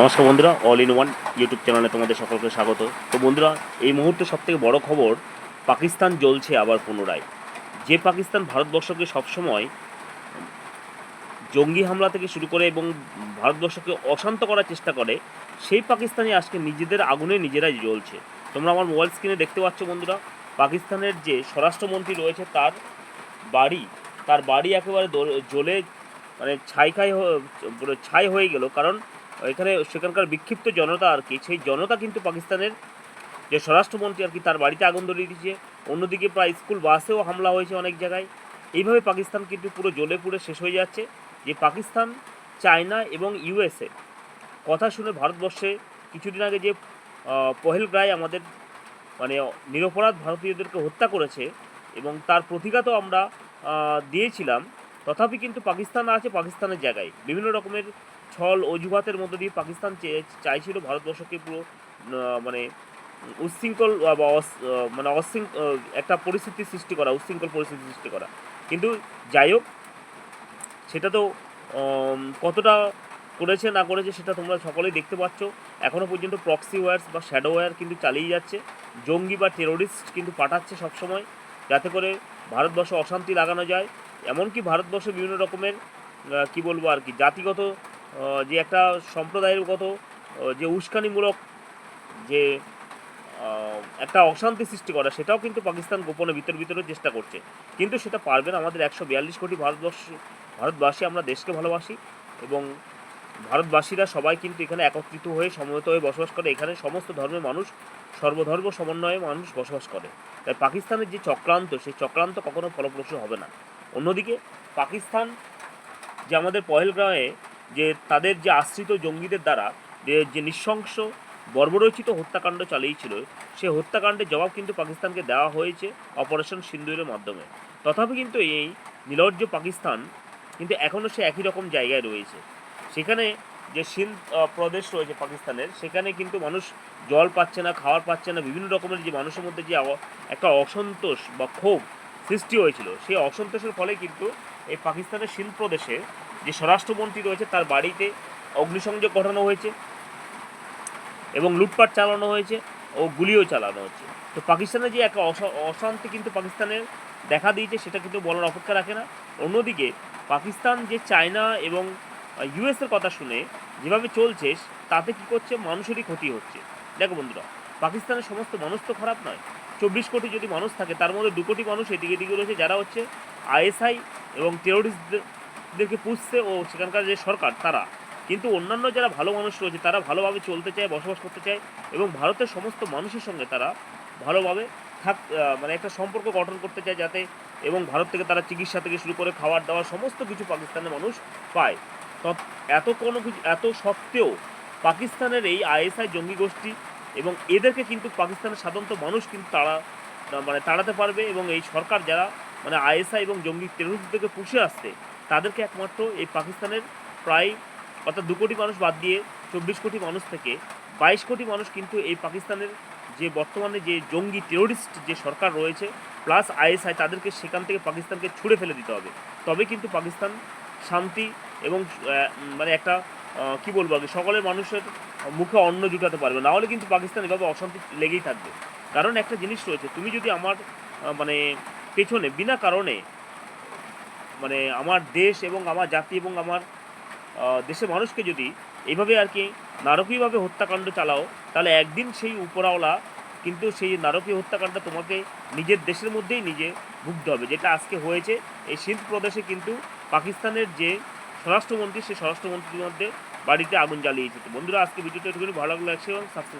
নমস্কার বন্ধুরা all in one YouTube চ্যানেলে তোমাদের সকলকে স্বাগত। তো বন্ধুরা, এই মুহূর্তে সবথেকে বড় খবর, পাকিস্তান জ্বলছে আবার পুনরায়। যে পাকিস্তান ভারতবর্ষকে সবসময় জঙ্গি হামলা থেকে শুরু করে এবং ভারতবর্ষকে অশান্ত করার চেষ্টা করে, সেই পাকিস্তানি আজকে নিজেদের আগুনে নিজেরাই জ্বলছে। তোমরা আমার মোবাইল স্ক্রিনে দেখতে পাচ্ছ বন্ধুরা, পাকিস্তানের যে স্বরাষ্ট্রমন্ত্রী রয়েছে, তার বাড়ি তার বাড়ি একেবারে জ্বলে মানে ছাই খাই ছাই হয়ে গেল। কারণ এখানে সেখানকার বিক্ষিপ্ত জনতা আর কি, সেই জনতা কিন্তু পাকিস্তানের যে স্বরাষ্ট্রমন্ত্রী আর কি তার বাড়িতে আগুন ধরিয়ে দিয়েছে। অন্যদিকে প্রায় স্কুল বাসেও হামলা হয়েছে অনেক জায়গায়। এইভাবে পাকিস্তান কিন্তু পুরো জ্বলে পুড়ে শেষ হয়ে যাচ্ছে যে পাকিস্তান, চায়না এবং ইউএসএ কথা শুনে ভারতবর্ষে কিছুদিন আগে যে পহেলগ্রায় আমাদের মানে নিরপরাধ ভারতীয়দেরকে হত্যা করেছে এবং তার প্রতিঘাতও আমরা দিয়েছিলাম, তথাপি কিন্তু পাকিস্তান আছে পাকিস্তানের জায়গায়। বিভিন্ন রকমের ছল অজুহাতের মধ্য দিয়ে পাকিস্তান চাইছিল ভারতবর্ষকে পুরো মানে উচ্ছৃঙ্খল বা মানে অশৃঙ্খ একটা পরিস্থিতি সৃষ্টি করা, উচ্ছৃঙ্খল পরিস্থিতি সৃষ্টি করা। কিন্তু যাই হোক, সেটা তো কতটা করেছে না করেছে সেটা তোমরা সকলেই দেখতে পাচ্ছ। এখনও পর্যন্ত প্রক্সি ওয়্যার্স বা শ্যাডো ওয়্যার কিন্তু চালিয়ে যাচ্ছে। জঙ্গি বা টেরোরিস্ট কিন্তু পাঠাচ্ছে সবসময়, যাতে করে ভারতবর্ষে অশান্তি লাগানো যায়। এমনকি ভারতবর্ষে বিভিন্ন রকমের কি বলব আর কি, জাতিগত যে একটা সম্প্রদায়গত আহ, যে উস্কানিমূলক যে একটা অশান্তি সৃষ্টি করা সেটাও কিন্তু পাকিস্তান গোপনে ভিতর ভিতরে চেষ্টা করছে। কিন্তু সেটা পারবে না আমাদের একশো বিয়াল্লিশ কোটি ভারতবর্ষ ভারতবাসী আমরা দেশকে ভালোবাসি এবং ভারতবাসীরা সবাই কিন্তু এখানে একত্রিত হয়ে সমবেত হয়ে বসবাস করে। এখানে সমস্ত ধর্মের মানুষ সর্বধর্ম সমন্বয়ে মানুষ বসবাস করে। তাই পাকিস্তানের যে চক্রান্ত সেই চক্রান্ত কখনো ফলপ্রসূ হবে না। অন্যদিকে পাকিস্তান যে আমাদের পহেলগ্রামে যে তাদের যে আশ্রিত জঙ্গিদের দ্বারা যে নৃশংস, বর্বরচিত হত্যাকাণ্ড চালিয়েছিল, সে হত্যাকাণ্ডের জবাব কিন্তু পাকিস্তানকে দেওয়া হয়েছে অপারেশন সিন্দুরের মাধ্যমে। তথাপি কিন্তু এই নিলজ্জ পাকিস্তান কিন্তু এখনও সে একই রকম জায়গায় রয়েছে। সেখানে যে সিন্ধ প্রদেশ রয়েছে পাকিস্তানের, সেখানে কিন্তু মানুষ জল পাচ্ছে না, খাওয়ার পাচ্ছে না, বিভিন্ন রকমের যে মানুষের মধ্যে যে একটা অসন্তোষ বা ক্ষোভ সৃষ্টি হয়েছিল, সেই অসন্তোষের ফলে কিন্তু এই পাকিস্তানের সিন্ধ প্রদেশে যে স্বরাষ্ট্রমন্ত্রী রয়েছে, তার বাড়িতে অগ্নিসংযোগ ঘটানো হয়েছে এবং লুটপাট চালানো হয়েছে ও গুলিও চালানো হচ্ছে। তো পাকিস্তানের যে একটা অশা- অশান্তি কিন্তু পাকিস্তানের দেখা দিয়েছে, সেটা কিন্তু বলার অপেক্ষা রাখে না। অন্যদিকে পাকিস্তান যে চায়না এবং ইউএসের কথা শুনে যেভাবে চলছে, তাতে কি করছে? মানুষেরই ক্ষতি হচ্ছে। দেখো বন্ধুরা, পাকিস্তানের সমস্ত মানুষ তো খারাপ নয়। চব্বিশ কোটি যদি মানুষ থাকে, তার মধ্যে দু কোটি মানুষ এদিকে এদিকে রয়েছে, যারা হচ্ছে আইএসআই এবং টেরোরিস্টদেরকে পুষছে ও সেখানকার যে সরকার, তারা। কিন্তু অন্যান্য যারা ভালো মানুষ রয়েছে, তারা ভালোভাবে চলতে চায়, বসবাস করতে চায় এবং ভারতের সমস্ত মানুষের সঙ্গে তারা ভালোভাবে থাক মানে একটা সম্পর্ক গঠন করতে চায় যাতে এবং ভারত থেকে তারা চিকিৎসা থেকে শুরু করে খাবার দাবার সমস্ত কিছু পাকিস্তানের মানুষ পায়। এত কোনো কিছু, এত সত্ত্বেও পাকিস্তানের এই আইএসআই জঙ্গি গোষ্ঠী এবং এদেরকে কিন্তু পাকিস্তানের সাধারণত মানুষ কিন্তু তারা মানে তাড়াতে পারবে এবং এই সরকার যারা মানে আইএসআই এবং জঙ্গি টেরোরিস্টদেরকে পুষে আসছে তাদেরকে একমাত্র এই পাকিস্তানের প্রায়, অর্থাৎ দু কোটি মানুষ বাদ দিয়ে চব্বিশ কোটি মানুষ থেকে বাইশ কোটি মানুষ কিন্তু এই পাকিস্তানের যে বর্তমানে যে জঙ্গি টেরোরিস্ট যে সরকার রয়েছে, প্লাস আইএসআই, তাদেরকে সেখান থেকে পাকিস্তানকে ছুঁড়ে ফেলে দিতে হবে। তবে কিন্তু পাকিস্তান শান্তি এবং মানে একটা কি বলব আগে, সকলের মানুষের মুখে অন্ন জুটাতে পারবে। না হলে কিন্তু পাকিস্তান এভাবে অশান্তি লেগেই থাকবে। কারণ একটা জিনিস রয়েছে, তুমি যদি আমার মানে পেছনে, বিনা কারণে মানে আমার দেশ এবং আমার জাতি এবং আমার দেশের মানুষকে যদি এইভাবে আর কি নারকীয়ভাবে হত্যাকাণ্ড চালাও, তাহলে একদিন সেই উপরাওলা কিন্তু সেই নারকীয় হত্যাকাণ্ড তোমাকে নিজের দেশের মধ্যেই নিজে ভুগতে হবে। যেটা আজকে হয়েছে, এই সিন্ধ প্রদেশে কিন্তু পাকিস্তানের যে স্বরাষ্ট্রমন্ত্রী, সেই স্বরাষ্ট্রমন্ত্রীর মধ্যে বাড়িতে আগুন জ্বালিয়েছে। বন্ধুরা, আজকে ভিডিওটা একটুখানি ভালো লাগলে, একশো সাবস্ক্রাইব